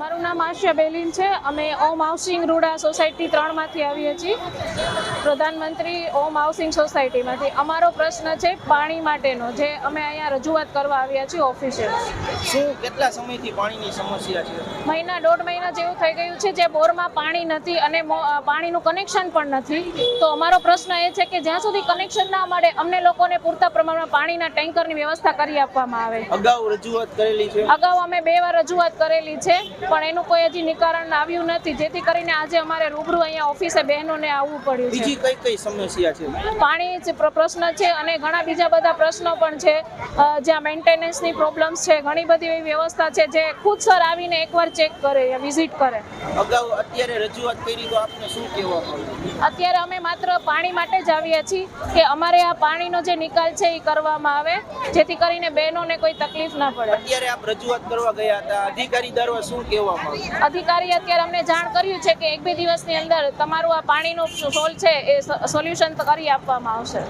મારું નામ આશા બેલીન છે. અમે ઓમ હાઉસિંગ રૂડા સોસાયટી ત્રણમાંથી આવીએ છીએ. પ્રધાનમંત્રી ઓમ હાઉસિંગ સોસાયટીમાંથી. અમારો પ્રશ્ન છે પાણી માટેનો જે અમે અહીંયા રજૂઆત કરવા આવ્યા છીએ ઓફિસે. શું કેટલા સમયથી પાણીની સમસ્યા છે? મહિના દોઢ મહિના જેવું થઈ ગયું છે જે બોરમાં પાણી નથી અને પાણીનું કનેક્શન પણ નથી. તો અમારો પ્રશ્ન એ છે કે જ્યાં સુધી કનેક્શન ના મળે અમને લોકોને પૂરતા પ્રમાણમાં પાણીના ટેન્કરની વ્યવસ્થા કરી આપવામાં આવે. અગાઉ રજૂઆત કરેલી છે? અગાઉ અમે બે વાર રજૂઆત કરેલી છે. પણ એનું કોઈ હજી નિકારણ આવ્યું નથી. જેથી કરીને આજે અમારે રૂબરૂ અહીંયા ઓફિસે બહેનોને આવવું પડ્યું બીજી કઈ કઈ સમસ્યા છે? પાણી જ પ્રશ્ન છે અને ઘણા બીજા બધા પ્રશ્નો પણ છે. જ્યાં મેન્ટેનન્સની પ્રોબ્લેમ્સ છે ઘણી બધી એવી વ્યવસ્થા છે જે ખુદ સર આવીને એકવાર ચેક કરે વિઝિટ કરે. અગાઉ અત્યારે રજૂઆત કરી તો આપને શું કહેવા અત્યારે અમે માત્ર પાણી માટે જ આવીએ છીએ કે અમારે આ પાણીનો જે નિકાલ છે એ કરવામાં આવે જેથી કરીને બહેનોને કોઈ તકલીફ ના પડે. અત્યારે આપ રજૂઆત કરવા ગયા હતા. અધિકારી દરવા શું કહેવા માંગો. અધિકારી અત્યારે અમને જાણ કર્યું છે કે એક બે દિવસની અંદર તમારું આ પાણીનો સોલ છે એ સોલ્યુશન કરી આપવામાં આવશે.